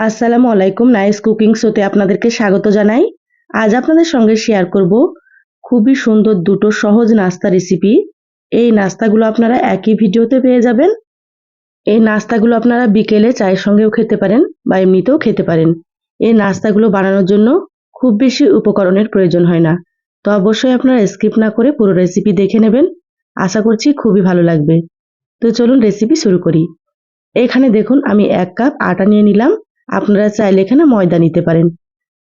আসসালামু আলাইকুম nice cooking শোতে আপনাদেরকে স্বাগত জানাই। আজ আপনাদের সঙ্গে শেয়ার করব খুবই সুন্দর দুটো সহজ নাস্তা রেসিপি এই নাস্তাগুলো আপনারা একই ভিডিওতে পেয়ে যাবেন। এই নাস্তাগুলো আপনারা বিকেলে চায়ের সঙ্গেও খেতে পারেন বা এমনিতেও খেতে পারেন। এই নাস্তাগুলো বানানোর জন্য খুব বেশি উপকরণের প্রয়োজন হয় না। তো অবশ্যই আপনারা স্কিপ না করে পুরো রেসিপি দেখে নেবেন। আশা করছি খুবই ভালো লাগবে। তো চলুন রেসিপি শুরু করি। এখানে দেখুন আমি এক কাপ আটা নিয়ে নিলাম। আপনারা চাইলে এখানে ময়দা নিতে পারেন।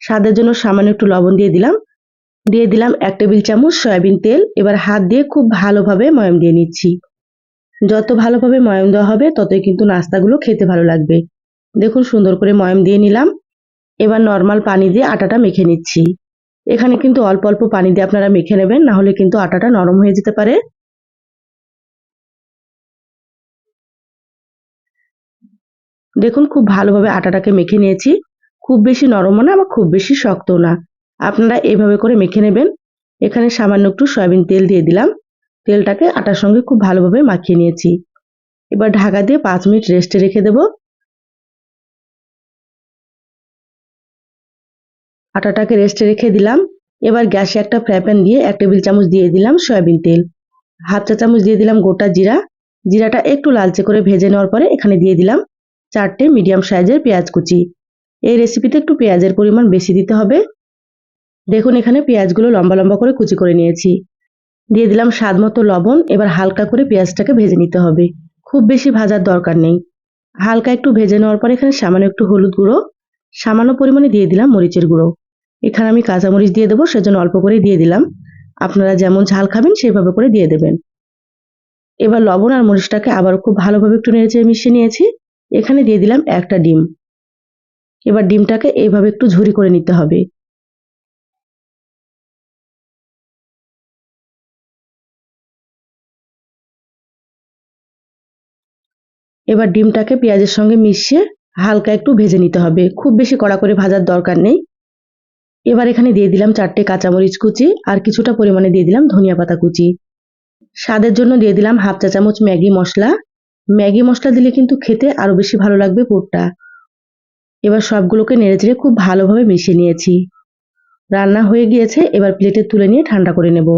স্বাদের জন্য সামান্য একটু লবণ দিয়ে দিলাম। দিয়ে দিলাম এক টেবিল চামচ সয়াবিন তেল। এবার হাত দিয়ে খুব ভালোভাবে ময়ম দিয়ে নিচ্ছি। যত ভালোভাবে ময়ম দেওয়া হবে, ততই কিন্তু নাস্তাগুলো খেতে ভালো লাগবে। দেখুন, সুন্দর করে ময়ম দিয়ে নিলাম। এবার নর্মাল পানি দিয়ে আটাটা মেখে নিচ্ছি। এখানে কিন্তু অল্প অল্প পানি দিয়ে আপনারা মেখে নেবেন না হলে কিন্তু আটাটা নরম হয়ে যেতে পারে। দেখুন, খুব ভালোভাবে আটাটাকে মেখে নিয়েছি। খুব বেশি নরমও না, আবার খুব বেশি শক্তও না। আপনারা এইভাবে করে মেখে নেবেন। এখানে সামান্য একটু সয়াবিন তেল দিয়ে দিলাম। তেলটাকে আটার সঙ্গে খুব ভালোভাবে মাখিয়ে নিয়েছি। এবার ঢাকা দিয়ে পাঁচ মিনিট রেস্টে রেখে দেব। আটাটাকে রেস্টে রেখে দিলাম। এবার গ্যাসে একটা ফ্রাই প্যান দিয়ে এক টেবিল চামচ দিয়ে দিলাম সয়াবিন তেল। হাফ চা চামচ দিয়ে দিলাম গোটা জিরা। জিরাটা একটু লালচে করে ভেজে নেওয়ার পরে এখানে দিয়ে দিলাম চারটে মিডিয়াম সাইজের পেঁয়াজ কুচি। এই রেসিপিতে একটু পেঁয়াজের পরিমাণ বেশি দিতে হবে। দেখুন, এখানে পেঁয়াজগুলো লম্বা লম্বা করে কুচি করে নিয়েছি। দিয়ে দিলাম স্বাদ মতো লবণ, এবার হালকা করে পেঁয়াজটাকে ভেজে নিতে হবে। খুব বেশি ভাজার দরকার নেই। হালকা একটু ভেজে নেওয়ার পর এখানে সামান্য একটু হলুদ গুঁড়ো, সামান্য পরিমাণে দিয়ে দিলাম মরিচের গুঁড়ো। এখানে আমি কাঁচামরিচ দিয়ে দেবো, সেজন্য অল্প করে দিয়ে দিলাম। আপনারা যেমন ঝাল খাবেন সেইভাবে করে দিয়ে দেবেন। এবার লবণ আর মরিচটাকে আবার খুব ভালোভাবে একটু নেড়েচেড়ে মিশিয়ে নিয়েছি। এখানে দিয়ে দিলাম একটা ডিম। এবার ডিমটাকে এইভাবে একটু ঝুরি করে নিতে হবে। এবার ডিমটাকে পেঁয়াজের সঙ্গে মিশিয়ে হালকা একটু ভেজে নিতে হবে। খুব বেশি কড়া করে ভাজার দরকার নেই। এবার এখানে দিয়ে দিলাম চারটে কাঁচামরিচ কুচি আর কিছুটা পরিমাণে দিয়ে দিলাম ধনিয়া পাতা কুচি। স্বাদের জন্য দিয়ে দিলাম হাফ চা চামচ ম্যাগি মশলা। ম্যাগি মশলা দিলে কিন্তু খেতে আরও বেশি ভালো লাগবে পুরটা। এবার সবগুলোকে নেড়েচেড়ে খুব ভালোভাবে মিশিয়ে নিয়েছি। রান্না হয়ে গিয়েছে, এবার প্লেটে তুলে নিয়ে ঠান্ডা করে নেব।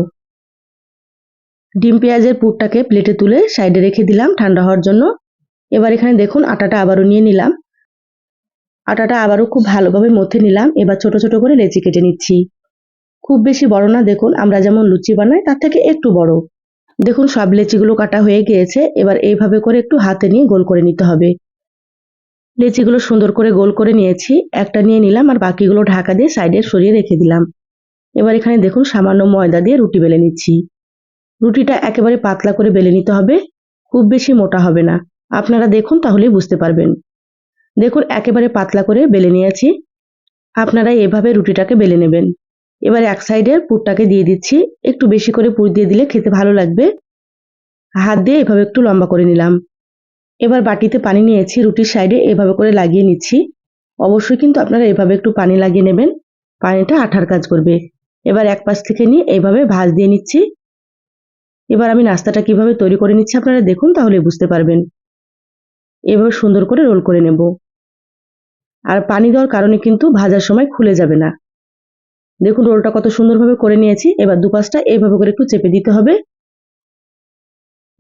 ডিম পেঁয়াজের পুরটাকে প্লেটে তুলে সাইডে রেখে দিলাম ঠান্ডা হওয়ার জন্য। এবার এখানে দেখুন আটাটা আবারও নিয়ে নিলাম। আটাটা আবারও খুব ভালোভাবে মথে নিলাম। এবার ছোট ছোট করে লেচি কেটে নিচ্ছি। খুব বেশি বড় না, দেখুন, আমরা যেমন লুচি বানাই, তার থেকে একটু বড়। দেখুন, সব লেচিগুলো কাটা হয়ে গিয়েছে। এবার এইভাবে করে একটু হাতে নিয়ে গোল করে নিতে হবে। লেচিগুলো সুন্দর করে গোল করে নিয়েছি। একটা নিয়ে নিলাম আর বাকিগুলো ঢাকা দিয়ে সাইডে সরিয়ে রেখে দিলাম। এবার এখানে দেখুন, সামান্য ময়দা দিয়ে রুটি বেলে নিচ্ছি। রুটিটা একেবারে পাতলা করে বেলে নিতে হবে। খুব বেশি মোটা হবে না। আপনারা দেখুন, তাহলেই বুঝতে পারবেন। দেখুন, একেবারে পাতলা করে বেলে নিয়েছি। আপনারা এভাবে রুটিটাকে বেলে নেবেন। এবার এক সাইডের পুরটাকে দিয়ে দিচ্ছি। একটু বেশি করে পুর দিয়ে দিলে খেতে ভালো লাগবে। হাত দিয়ে এভাবে একটু লম্বা করে নিলাম। এবার বাটিতে পানি নিয়েছি, রুটির সাইডে এভাবে করে লাগিয়ে নিচ্ছি। অবশ্যই কিন্তু আপনারা এভাবে একটু পানি লাগিয়ে নেবেন। পানিটা আঠার কাজ করবে। এবার এক পাশ থেকে নিয়ে এইভাবে ভাজ দিয়ে নিচ্ছি। এবার আমি নাস্তাটা কীভাবে তৈরি করে নিচ্ছি আপনারা দেখুন, তাহলে বুঝতে পারবেন। এভাবে সুন্দর করে রোল করে নেব। আর পানি দেওয়ার কারণে কিন্তু ভাজার সময় খুলে যাবে না। দেখুন রোলটা কত সুন্দরভাবে করে নিয়েছি। এবার দুপাশটা এইভাবে করে একটু চেপে দিতে হবে।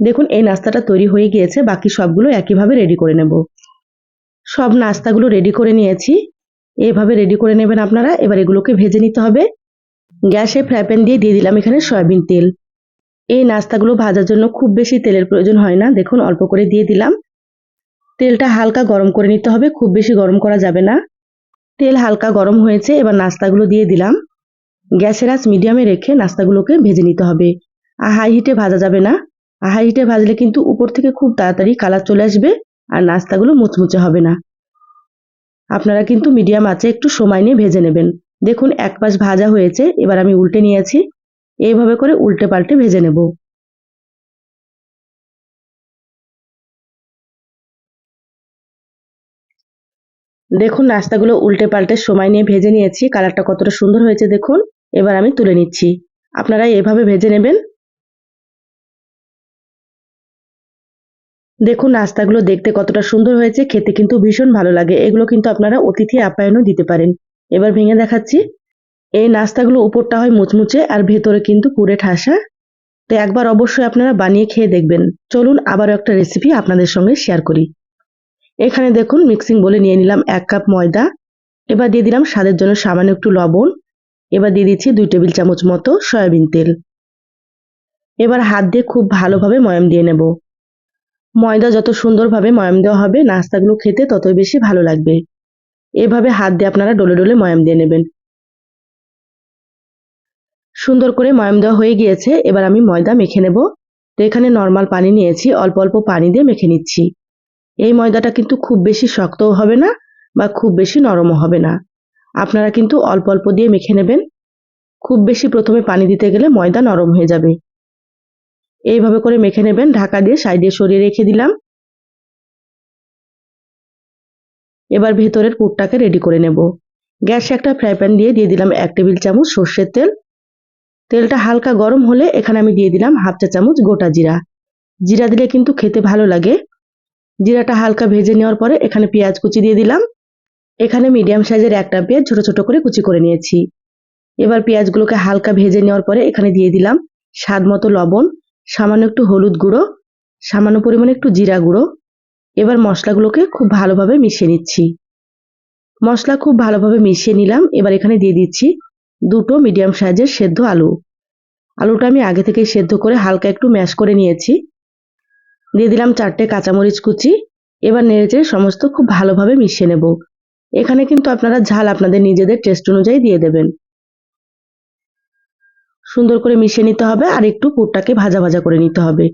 দেখুন এই নাস্তাটা তৈরি হয়ে গিয়েছে। বাকি সবগুলো একইভাবে রেডি করে নেব। সব নাস্তাগুলো রেডি করে নিয়েছি। এভাবে রেডি করে নেবেন আপনারা। এবার এগুলোকে ভেজে নিতে হবে। গ্যাসে ফ্রাই প্যান দিয়ে দিয়ে দিলাম এখানে সয়াবিন তেল। এই নাস্তাগুলো ভাজার জন্য খুব বেশি তেলের প্রয়োজন হয় না। দেখুন অল্প করে দিয়ে দিলাম। তেলটা হালকা গরম করে নিতে হবে। খুব বেশি গরম করা যাবে না। তেল হালকা গরম হয়েছে, এবার নাস্তাগুলো দিয়ে দিলাম। গ্যাসের আঁচ মিডিয়ামে রেখে নাস্তাগুলোকে ভেজে নিতে হবে। আর হাই হিটে ভাজা যাবে না। আর হাই হিটে ভাজলে কিন্তু উপর থেকে খুব তাড়াতাড়ি কালার চলে আসবে আর নাস্তাগুলো মুচমুচে হবে না। আপনারা কিন্তু মিডিয়াম আঁচে একটু সময় নিয়ে ভেজে নেবেন। দেখুন, এক পাশ ভাজা হয়েছে, এবার আমি উল্টে নিয়েছি। এইভাবে করে উল্টে পাল্টে ভেজে নেব। দেখুন নাস্তাগুলো উল্টে পাল্টে সময় নিয়ে ভেজে নিয়েছি, কালারটা কতটা সুন্দর হয়েছে দেখুন। এবার আমি তুলে নিচ্ছি। আপনারা এভাবে ভেজে নেবেন। দেখুন নাস্তাগুলো দেখতে কতটা সুন্দর হয়েছে, খেতে কিন্তু ভীষণ ভালো লাগে। এগুলো কিন্তু আপনারা অতিথি আপ্যায়নও দিতে পারেন। এবার ভেঙে দেখাচ্ছি। এই নাস্তাগুলো উপরটা হয় মুচমুচে আর ভেতরে কিন্তু পুরে ঠাসা। তো একবার অবশ্যই আপনারা বানিয়ে খেয়ে দেখবেন। চলুন, আবারও একটা রেসিপি আপনাদের সঙ্গে শেয়ার করি। এখানে দেখুন মিক্সিং বলে নিয়ে নিলাম এক কাপ ময়দা। এবার দিয়ে দিলাম স্বাদের জন্য সামান্য একটু লবণ। এবার দিয়ে দিচ্ছি দুই টেবিল চামচ মতো সয়াবিন তেল। এবার হাত দিয়ে খুব ভালোভাবে ময়াম দিয়ে নেব। ময়দা যত সুন্দরভাবে ময়াম দেওয়া হবে, নাস্তাগুলো খেতে ততই বেশি ভালো লাগবে। এভাবে হাত দিয়ে আপনারা ডলে ডলে ময়াম দিয়ে নেবেন। সুন্দর করে ময়াম দেওয়া হয়ে গিয়েছে, এবার আমি ময়দা মেখে নেব। তো এখানে নর্মাল পানি নিয়েছি, অল্প অল্প পানি দিয়ে মেখে নিচ্ছি। এই ময়দাটা কিন্তু খুব বেশি শক্তও হবে না বা খুব বেশি নরমও হবে না। আপনারা কিন্তু অল্প অল্প দিয়ে মেখে নেবেন। খুব বেশি প্রথমে পানি দিতে গেলে ময়দা নরম হয়ে যাবে। এইভাবে করে মেখে নেবেন, ঢাকা দিয়ে সাইডে সরিয়ে রেখে দিলাম। এবার ভেতরের পুরটাকে রেডি করে নেব। গ্যাসে একটা ফ্রাই প্যান দিয়ে দিয়ে দিলাম এক টেবিল চামচ সর্ষের তেল। তেলটা হালকা গরম হলে এখানে আমি দিয়ে দিলাম হাফ চা চামচ গোটা জিরা। জিরা দিলে কিন্তু খেতে ভালো লাগে। জিরাটা হালকা ভেজে নেওয়ার পরে এখানে পেঁয়াজ কুচি দিয়ে দিলাম। এখানে মিডিয়াম সাইজের একটা পেঁয়াজ ছোট ছোট করে কুচি করে নিয়েছি। এবার পেঁয়াজগুলোকে হালকা ভেজে নেওয়ার পরে এখানে দিয়ে দিলাম স্বাদ মতো লবণ, সামান্য একটু হলুদ গুঁড়ো, সামান্য পরিমাণে একটু জিরা গুঁড়ো। এবার মশলাগুলোকে খুব ভালোভাবে মিশিয়ে নিচ্ছি। মশলা খুব ভালোভাবে মিশিয়ে নিলাম। এবার এখানে দিয়ে দিচ্ছি দুটো মিডিয়াম সাইজের সেদ্ধ আলু। আলুটা আমি আগে থেকে সেদ্ধ করে হালকা একটু ম্যাশ করে নিয়েছি। দিয়ে দিলাম চারটে কাঁচামরিচ কুচি। এবার নেড়েচেড়ে সমস্ত খুব ভালোভাবে মিশিয়ে নেব। এখানে কিন্তু আপনারা ঝাল আপনাদের নিজেদের টেস্ট অনুযায়ী দিয়ে দেবেন। সুন্দর করে মিশিয়ে নিতে হবে আর একটু পুরটাকে ভাজা ভাজা করে নিতে হবে।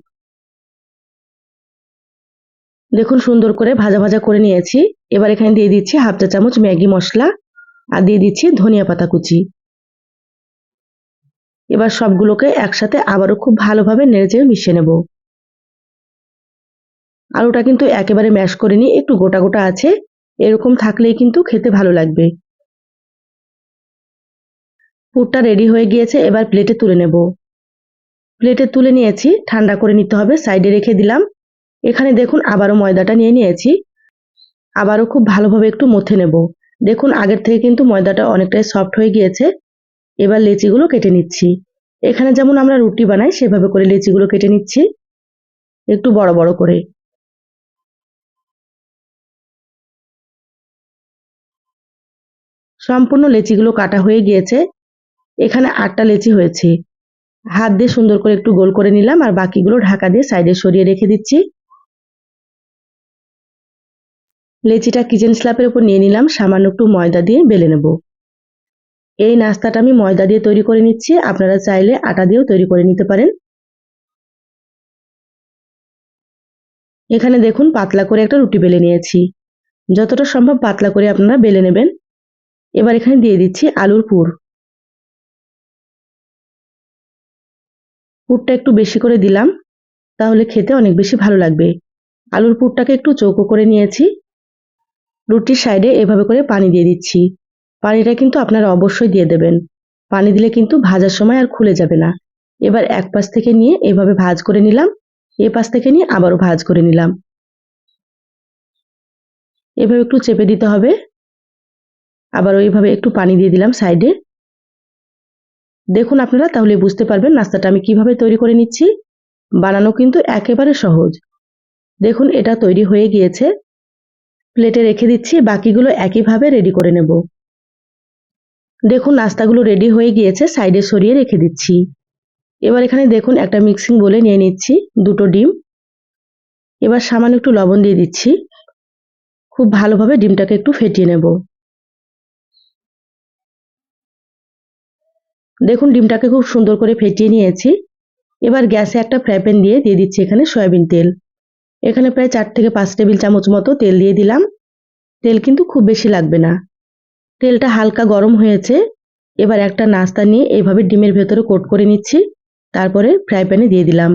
দেখুন সুন্দর করে ভাজা ভাজা করে নিয়েছি। এবার এখানে দিয়ে দিচ্ছি হাফ চা চামচ ম্যাগি মশলা আর দিয়ে দিচ্ছি ধনিয়া পাতা কুচি। এবার সবগুলোকে একসাথে আবারও খুব ভালোভাবে নেড়েচেড়ে মিশিয়ে নেব। আলুটা কিন্তু একেবারে ম্যাশ করিনি একটু গোটা গোটা আছে। এরকম থাকলেই কিন্তু খেতে ভালো লাগবে। পুরটা রেডি হয়ে গিয়েছে, এবার প্লেটে তুলে নেব। প্লেটে তুলে নিয়েছি, ঠান্ডা করে নিতে হবে সাইডে রেখে দিলাম। এখানে দেখুন আবারও ময়দাটা নিয়ে নিয়েছি। আবারও খুব ভালোভাবে একটু মথে নেব। দেখুন আগের থেকে কিন্তু ময়দাটা অনেকটাই সফট হয়ে গিয়েছে। এবার লেচিগুলো কেটে নিচ্ছি। এখানে যেমন আমরা রুটি বানাই, সেভাবে করে লেচিগুলো কেটে নিচ্ছি। একটু বড় বড় করে। সম্পূর্ণ লেচিগুলো কাটা হয়ে গিয়েছে। এখানে আটটা লেচি হয়েছে। হাত দিয়ে সুন্দর করে একটু গোল করে নিলাম আর বাকিগুলো ঢাকা দিয়ে সাইডে সরিয়ে রেখে দিচ্ছি। লেচিটা কিচেন স্ল্যাপের উপর নিয়ে নিলাম, সামান্য একটু ময়দা দিয়ে বেলে নেব। এই নাস্তাটা আমি ময়দা দিয়ে তৈরি করে নিচ্ছি, আপনারা চাইলে আটা দিয়েও তৈরি করে নিতে পারেন। এখানে দেখুন, পাতলা করে একটা রুটি বেলে নিয়েছি। যতটা সম্ভব পাতলা করে আপনারা বেলে নেবেন। এবার এখানে দিয়ে দিচ্ছি আলুর পুর। পুরটা একটু বেশি করে দিলাম, তাহলে খেতে অনেক বেশি ভালো লাগবে। আলুর পুরটাকে একটু চৌকো করে নিয়েছি। রুটির সাইডে এভাবে করে পানি দিয়ে দিচ্ছি। পানিটা কিন্তু আপনারা অবশ্যই দিয়ে দেবেন। পানি দিলে কিন্তু ভাজার সময় আর খুলে যাবে না। এবার এক পাশ থেকে নিয়ে এভাবে ভাজ করে নিলাম, এ পাশ থেকে নিয়ে আবারও ভাজ করে নিলাম। এভাবে একটু চেপে দিতে হবে। আবার ওইভাবে একটু পানি দিয়ে দিলাম সাইডে। দেখুন আপনারা, তাহলে বুঝতে পারবেন নাস্তাটা আমি কীভাবে তৈরি করে নিচ্ছি। বানানো কিন্তু একেবারে সহজ। দেখুন, এটা তৈরি হয়ে গিয়েছে। প্লেটে রেখে দিচ্ছি, বাকিগুলো একইভাবে রেডি করে নেব। দেখুন, নাস্তাগুলো রেডি হয়ে গিয়েছে, সাইডে সরিয়ে রেখে দিচ্ছি। এবার এখানে দেখুন, একটা মিক্সিং বলে নিয়ে নিচ্ছি, দুটো ডিম। এবার সামান্য একটু লবণ দিয়ে দিচ্ছি। খুব ভালোভাবে ডিমটাকে একটু ফেটিয়ে নেব। দেখুন, ডিমটাকে খুব সুন্দর করে ফেটিয়ে নিয়েছি। এবার গ্যাসে একটা ফ্রাই প্যান দিয়ে দিয়ে দিচ্ছি এখানে সয়াবিন তেল। এখানে প্রায় চার থেকে পাঁচ টেবিল চামচ মতো তেল দিয়ে দিলাম। তেল কিন্তু খুব বেশি লাগবে না। তেলটা হালকা গরম হয়েছে। এবার একটা নাস্তা নিয়ে এইভাবে ডিমের ভেতরে কোট করে নিচ্ছি। তারপরে ফ্রাই প্যানে দিয়ে দিলাম।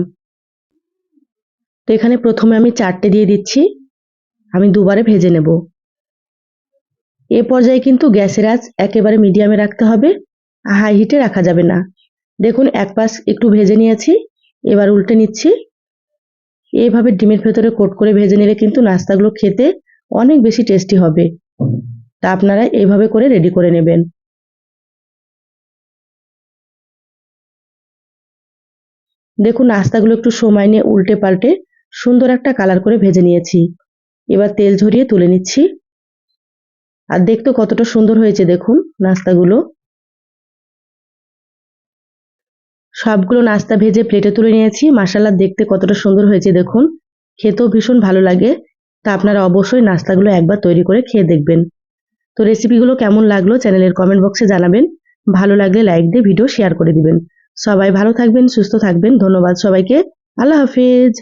তো এখানে প্রথমে আমি চারটে দিয়ে দিচ্ছি। আমি দুবারে ভেজে নেব। এ পর্যায়ে কিন্তু গ্যাসের আঁচ একেবারে মিডিয়ামে রাখতে হবে। হাই হিটে রাখা যাবে না। দেখুন, এক পাশ একটু ভেজে নিয়েছি, এবার উল্টে নিচ্ছি। এইভাবে ডিমের ভেতরে কোট করে ভেজে নিলে কিন্তু নাস্তাগুলো খেতে অনেক বেশি টেস্টি হবে। তা আপনারা এইভাবে করে রেডি করে নেবেন। দেখুন, নাস্তাগুলো একটু সময় নিয়ে উল্টে পাল্টে সুন্দর একটা কালার করে ভেজে নিয়েছি। এবার তেল ঝরিয়ে তুলে নিচ্ছি। আর দেখতে কতটা সুন্দর হয়েছে দেখুন নাস্তাগুলো। সবগুলো নাস্তা ভেজে প্লেটে তুলে নিয়েছি। মাসাল্লা দেখতে কতটা সুন্দর হয়েছে, দেখুন। খেতেও ভীষণ ভালো লাগে। তা আপনারা অবশ্যই নাস্তাগুলো একবার তৈরি করে খেয়ে দেখবেন। তো রেসিপিগুলো কেমন লাগল চ্যানেলের কমেন্ট বক্সে জানাবেন। ভালো লাগলে লাইক দিয়ে ভিডিও শেয়ার করে দিবেন। সবাই ভালো থাকবেন, সুস্থ থাকবেন। ধন্যবাদ সবাইকে। আল্লাহ হাফিজ।